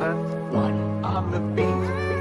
one on the beat.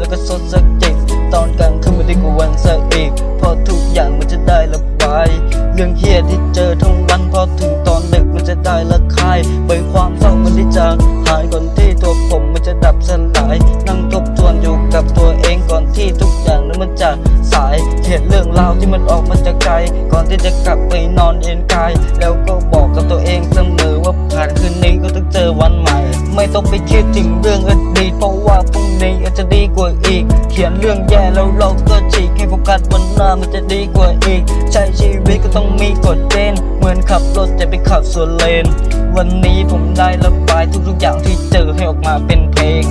แล้วก็สดสักจริงตอนกลางคืนมันได้กว่าวันซะอีกพอทุกอย่างมันจะได้ระบาย เรื่องเฮียที่เจอทั้งวันพอถึงตอนดึกมันจะได้ละคายปล่อยความเศร้ามันได้จากหายก่อนที่ตัวผมมันจะดับสลาย นั่งทบทวนอยู่กับตัวเองก่อนที่ทุกอย่างนั้นมันจะสายเขียนเรื่องราวที่มันออกมาจากใจก่อนที่จะกลับไปนอนเอ็นกาย แล้วก็บอกกับตัวเองเสมอว่าผ่านคืนนี้ก็ต้องเจอวันใหม่ ไม่ต้องไปคิดถึงเรื่องอดีต เรื่องแย่แล้วเราก็ฉีกให้โฟกัสวันหน้ามันจะดีกว่าอีก ใช้ชีวิตก็ต้องมีกฎเกณฑ์เหมือนขับรถจะไปขับสวนเลน วันนี้ผมได้ระบายทุกๆอย่างที่เจอให้ออกมาเป็นเพลง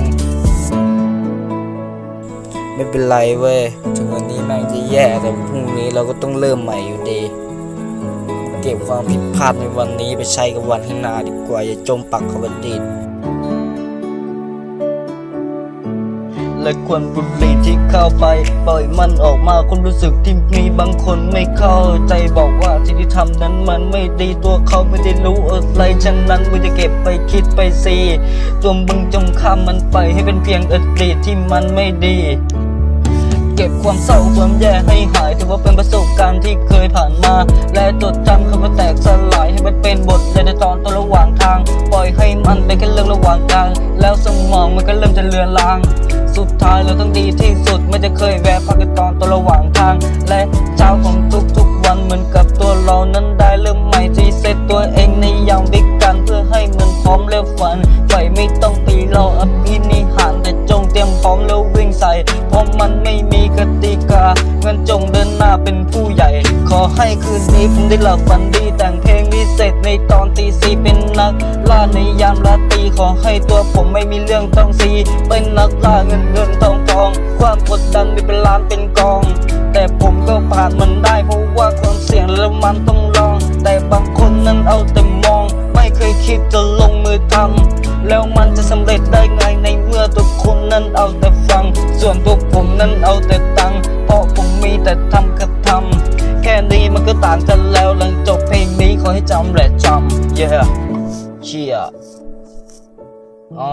ไม่เป็นไรเว้ยถึงวันนี้แม่งจะแย่แต่พรุ่งนี้เราก็ต้องเริ่มใหม่อยู่ดีเก็บความผิดพลาดในวันนี้ไปใช้กับวันข้างหน้าดีกว่าอย่าจมปักกับอดีต และควรบุหรี่ที่เข้าไป ปล่อยมันออกมาความรู้สึกที่มีบางคนไม่เข้าใจบอกว่าสิ่งที่ทำนั้นมันไม่ดีตัวเขาไม่ได้รู้อะไรฉะนั้นมึงจะเก็บไปคิดไปสิตัวมึงจงข้ามมันไปให้เป็นเพียงอดีตที่มันไม่ดีเก็บความเศร้าความแย่ให้หายถือว่าเป็นประสบการณ์ที่เคยผ่านมา และจดจำคำว่าแตกสลายให้มันเป็นบทเรียนในตอนต้นระหว่างทาง ปล่อยให้มันเป็นแค่เรื่องระหว่างกลาง แล้วสมองมันก็เริ่มจะเลือนลาง สุดท้ายเราต้องดีที่สุด ไม่จะเคยแวะพักกันตอนต้นระหว่างทาง และเช้าของทุกๆวันเหมือนกับตัวเรานั้นได้เริ่มใหม่ที่เซตตัวเองในยามวิกฤตเพื่อให้มันพร้อมแล้วฝันไฟไม่ต้องปีเราอภินิหารแต่จงเตรียมพร้อมแล้ววิ่งใส่เพราะมันไม่มีกติกางั้นจงเดินหน้าเป็นผู้ใหญ่ ขอให้คืนนี้ผมได้หลับฝันดีแต่งเพ ลงพิเศษในตอนตีสี่เป็นนักล่าในยามราตรีขอให้ตัวผมไม่มีเรื่องต้องซี เป็นนักล่าเงินเงินทองทอง ความกดดันมีเป็นล้านเป็นกอง แต่ผมก็ผ่านมันได้เพราะว่าความเสี่ยงแล้วมันต้องลอง แต่บางคนนั้นเอาแต่มอง ไม่เคยคิดจะลงมือทำแล้วมันจะสำเร็จได้ไงในเมื่อทุกคนนั้นเอาแต่ฟัง ส่วนตัวผมนั้นเอาแต่ตังเพราะผมมีแต่ทำกับทำแค่นี้มันก็ต่างกันแล้วหลังจบเพลง ขอให้จำและจำ yeah เชียอ๋อ